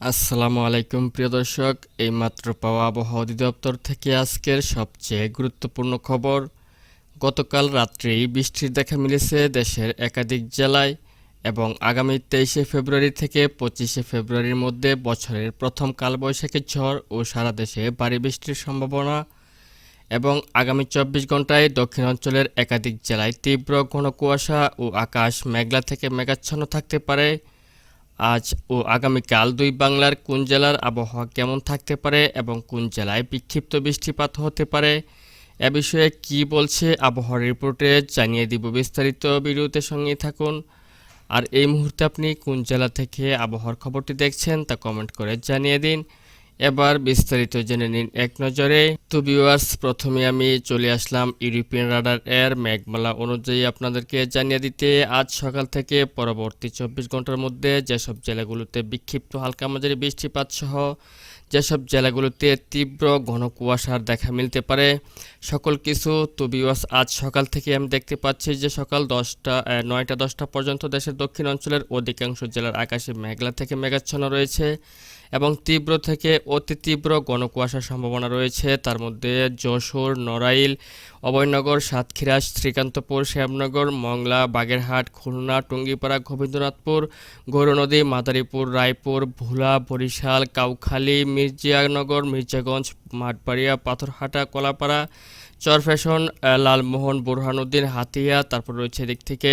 আসসালামু আলাইকুম, প্রিয় দর্শক। এইমাত্র পাওয়া আবহাওয়া অধিদপ্তর থেকে আজকের সবচেয়ে গুরুত্বপূর্ণ খবর। গতকাল রাত্রেই বৃষ্টির দেখা মিলেছে দেশের একাধিক জেলায় এবং আগামী তেইশে ফেব্রুয়ারি থেকে পঁচিশে ফেব্রুয়ারির মধ্যে বছরের প্রথম কালবৈশাখী ঝড় ও সারা দেশে ভারী বৃষ্টির সম্ভাবনা এবং আগামী চব্বিশ ঘন্টায় দক্ষিণাঞ্চলের একাধিক জেলায় তীব্র ঘন কুয়াশা ও আকাশ মেঘলা থেকে মেঘাচ্ছন্ন থাকতে পারে। আজ ও আগামীকাল দুই বাংলার কোন জেলার আবহাওয়া কেমন থাকতে পারে এবং কোন জেলায় বিক্ষিপ্ত বৃষ্টিপাত হতে পারে? এ বিষয়ে কি বলছে আবহাওয়া রিপোর্টে জানিয়ে দিব বিস্তারিত ভিডিওতে সঙ্গে থাকুন। আর এই মুহূর্তে আপনি কোন জেলা থেকে আবহাওয়ার খবরটি দেখছেন তা কমেন্ট করে জানিয়ে দিন। এবার বিস্তারিত জেনে নিন এক নজরে। তো ভিউয়ার্স প্রথমে আমি চলে আসলাম ইউরোপিয়ান রাডার এর মেঘমালা অনুযায়ী আপনাদেরকে জানিয়ে দিতে। আজ সকাল থেকে পরবর্তী চব্বিশ ঘণ্টার মধ্যে যেসব জেলাগুলোতে বিক্ষিপ্ত হালকা মাঝারি বৃষ্টিপাত সহ যেসব জেলাগুলোতে তীব্র ঘন কুয়াশার দেখা মিলতে পারে, সকল কিছু তো ভিউয়ার্স আজ সকাল থেকে আমি দেখতে পাচ্ছি যে সকাল দশটা নয়টা দশটা পর্যন্ত দেশের দক্ষিণ অঞ্চলের অধিকাংশ জেলার আকাশে মেঘলা থেকে মেঘাচ্ছন্ন রয়েছে। এবং তীব্র থেকে অতি তীব্র ঘন কুয়াশার সম্ভাবনা রয়েছে। তার মধ্যে যশোর, নড়াইল, অভয়নগর, সাতক্ষীরা, শ্রীকান্তপুর, শ্যামনগর, মংলা, বাগেরহাট, খুলনা, টুঙ্গিপাড়া, গোবিন্দনাথপুর, গৌরনদী, মাদারীপুর, রায়পুর, ভোলা, বরিশাল, কাউখালী, মির্জিয়ানগর, মির্জাগঞ্জ, মাঠবাড়িয়া, পাথরহাটা, কলাপাড়া চরফ্যাশন ফ্যাশন লালমোহন বোরহানুদ্দিন হাতিয়া তারপর রয়েছে এদিক থেকে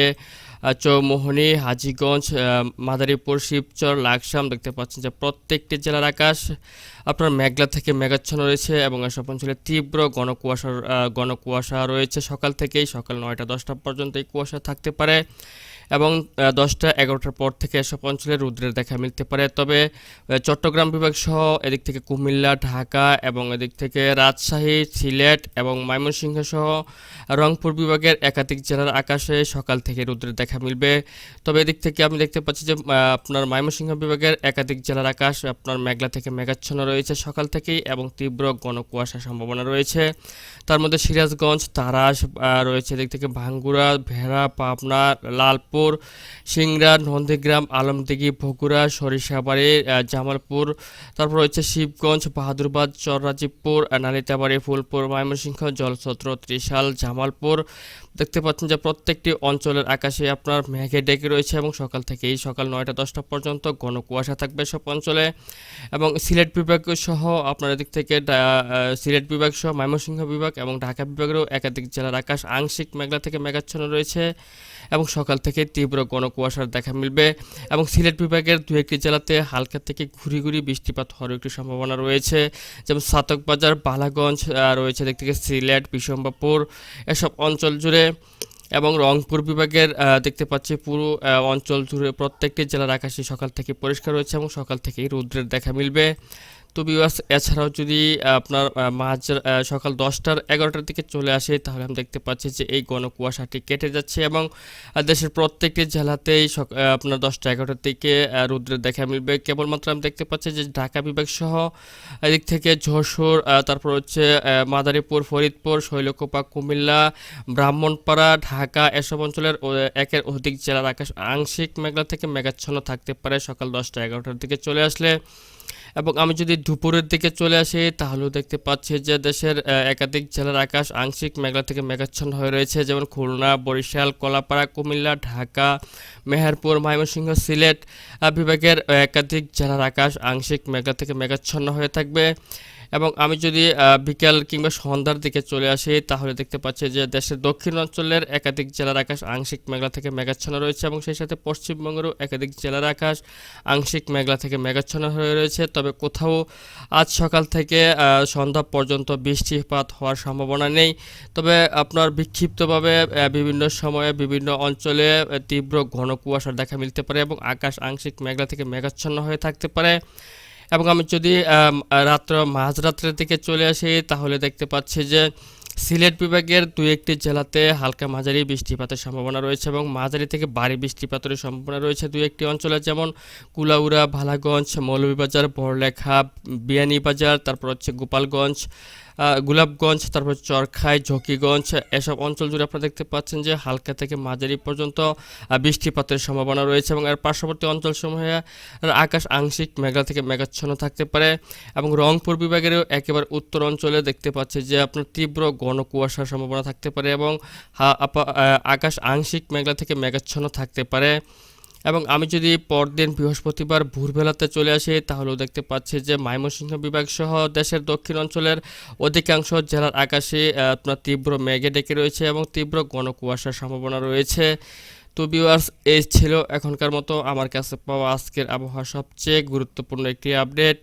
চৌমোহনী হাজীগঞ্জ মাদারীপুর শিবচর লাকসাম দেখতে পাচ্ছেন যে প্রত্যেকটি জেলার আকাশ আপনার মেঘলা থেকে মেঘাচ্ছন্ন রয়েছে এবং এসব অঞ্চলে তীব্র ঘন কুয়াশার আহ, ঘন কুয়াশা রয়েছে সকাল থেকেই সকাল নয়টা দশটা পর্যন্ত এই কুয়াশা থাকতে পারে এবং দশটা এগারোটার পর থেকে এসব অঞ্চলে রুদ্রের দেখা মিলতে পারে। তবে চট্টগ্রাম বিভাগ সহ এদিক থেকে কুমিল্লা ঢাকা এবং এদিক থেকে রাজশাহী সিলেট এবং ময়মনসিংহ সহ রংপুর বিভাগের একাধিক জেলার আকাশে সকাল থেকে রৌদ্রের দেখা মিলবে। তবে এদিক থেকে আমি দেখতে পাচ্ছি যে আপনার ময়মনসিংহ বিভাগের একাধিক জেলার আকাশ, আপনার মেঘলা থেকে মেঘাচ্ছন্ন রয়েছে সকাল থেকেই এবং তীব্র ঘন কুয়াশার সম্ভাবনা রয়েছে। তার মধ্যে সিরাজগঞ্জ, তারাস রয়েছে এদিক থেকে ভাঙ্গুড়া ভেড়া, পাবনা, লালপুর, সিংড়া, নন্দীগ্রাম, আলমদিঘি, বগুড়া, সরিষাবাড়ি জামালপুর, তারপর রয়েছে শিবগঞ্জ, বাহাদুরবাদ, চররাজীবপুর নালিতাবাড়ি, ফুলপুর, ময়মনসিংহ জলছত্র ত্রিশাল জামালপুর। দেখতে পাচ্ছেন যে প্রত্যেকটি অঞ্চলের আকাশে আপনার মেঘে ডেকে রয়েছে এবং সকাল থেকে এই সকাল নয়টা দশটা পর্যন্ত ঘন কুয়াশা থাকবে সব অঞ্চলে। এবং সিলেট বিভাগ সহ আপনার এদিক থেকে সিলেট বিভাগ সহ ময়মনসিংহ বিভাগ এবং ঢাকা বিভাগেরও একাধিক জেলার আকাশ আংশিক মেঘলা থেকে মেঘাচ্ছন্ন রয়েছে। এবং সকাল থেকে তীব্র ঘন কুয়াশার দেখা মিলবে এবং সিলেট বিভাগের দু একটি জেলাতে হালকা থেকে ঘুরি ঘুরি বৃষ্টিপাত হওয়ার একটি সম্ভাবনা রয়েছে। যেমন সাতকবাজার বালাগঞ্জ রয়েছে দেখতে সিলেট বিশম্বাপুর এসব অঞ্চল জুড়ে এবং রংপুর বিভাগের দেখতে পাচ্ছি পুরো অঞ্চল জুড়ে প্রত্যেকটি জেলার আকাশে সকাল থেকে পরিষ্কার রয়েছে এবং সকাল থেকেই রৌদ্রের দেখা মিলবে। তো বিবাস এছাড়াও যদি আপনার মাঝ সকাল দশটার এগারোটার দিকে চলে আসে, তাহলে আমি দেখতে পাচ্ছি যে এই গণকুয়াশাটি কেটে যাচ্ছে এবং দেশের প্রত্যেকটি জেলাতেই আপনার দশটা এগারোটার দিকে রৌদ্রের দেখা মিলবে। কেবলমাত্র আমি দেখতে পাচ্ছি যে ঢাকা বিভাগ সহ এদিক থেকে যশোর তারপর হচ্ছে মাদারীপুর, ফরিদপুর, শৈলকোপা, কুমিল্লা, ব্রাহ্মণপাড়া, ঢাকা এসব অঞ্চলের একের অধিক জেলার আকাশ আংশিক মেঘলা থেকে মেঘাচ্ছন্ন থাকতে পারে সকাল দশটা এগারোটার দিকে চলে আসলে। এবং আমি যদি দুপুরের দিকে চলে আসি, তাহলেও দেখতে পাচ্ছি যে দেশের একাধিক জেলার আকাশ আংশিক মেঘলা থেকে মেঘাচ্ছন্ন হয়ে রয়েছে। যেমন খুলনা, বরিশাল, কলাপাড়া, কুমিল্লা, ঢাকা, মেহেরপুর, ময়মনসিংহ, সিলেট বিভাগের একাধিক জেলার আকাশ আংশিক মেঘলা থেকে মেঘাচ্ছন্ন হয়ে থাকবে। এবং আমি যদি বিকেল কিংবা সন্ধ্যার দিকে চলে আসি, তাহলে দেখতে পাচ্ছি যে দেশের দক্ষিণ অঞ্চলের একাধিক জেলার আকাশ আংশিক মেঘলা থেকে মেঘাচ্ছন্ন রয়েছে এবং সেই সাথে পশ্চিমবঙ্গেরও একাধিক জেলার আকাশ আংশিক মেঘলা থেকে মেঘাচ্ছন্ন হয়ে রয়েছে। তবে কোথাও আজ সকাল থেকে সন্ধ্যা পর্যন্ত বৃষ্টিপাত হওয়ার সম্ভাবনা নেই। তবে আপনার বিক্ষিপ্তভাবে বিভিন্ন সময়ে বিভিন্ন অঞ্চলে তীব্র ঘন কুয়াশার দেখা মিলতে পারে এবং আকাশ আংশিক মেঘলা থেকে মেঘাচ্ছন্ন হয়ে থাকতে পারে। এবং আমি যদি রাত্র, মাঝরাত্রের দিকে চলে আসি, তাহলে দেখতে পাচ্ছি যে সিলেট বিভাগের দু একটি জেলাতে হালকা মাঝারি বৃষ্টিপাতের সম্ভাবনা রয়েছে এবং মাঝারি থেকে বাড়ি বৃষ্টিপাতের সম্ভাবনা রয়েছে দুই একটি অঞ্চলে, যেমন কুলাউড়া, ভালাগঞ্জ, মৌলভীবাজার, বড়লেখা, বিয়ানীবাজার, তারপর হচ্ছে গোপালগঞ্জ গোলাপগঞ্জ, তারপর চরখাই, ঝকিগঞ্জ, এসব অঞ্চল জুড়ে আপনারা দেখতে পাচ্ছেন যে হালকা থেকে মাঝারি পর্যন্ত বৃষ্টিপাতের সম্ভাবনা রয়েছে এবং এর পার্শ্ববর্তী অঞ্চলসমূহে আকাশ আংশিক মেঘলা থেকে মেঘাচ্ছন্ন থাকতে পারে এবং রংপুর বিভাগেরও একেবারে উত্তর অঞ্চলে দেখতে পাচ্ছি যে আপনার তীব্র ঘন কুয়াশার সম্ভাবনা থাকতে পারে এবং আকাশ আংশিক মেঘলা থেকে মেঘাচ্ছন্ন থাকতে পারে। এবং আমি যদি পরদিন বৃহস্পতিবার ভোরবেলাতে চলে আসি, তাহলেও দেখতে পাচ্ছি যে ময়মনসিংহ বিভাগ সহ দেশের দক্ষিণ অঞ্চলের অধিকাংশ জেলার আকাশে আপনার তীব্র মেঘে ডেকে রয়েছে এবং তীব্র ঘন কুয়াশার সম্ভাবনা রয়েছে। তো ভিউয়ার্স এই ছিল এখনকার মতো। আমার কাছে পাওয়া আজকের আবহাওয়া সবচেয়ে গুরুত্বপূর্ণ একটি আপডেট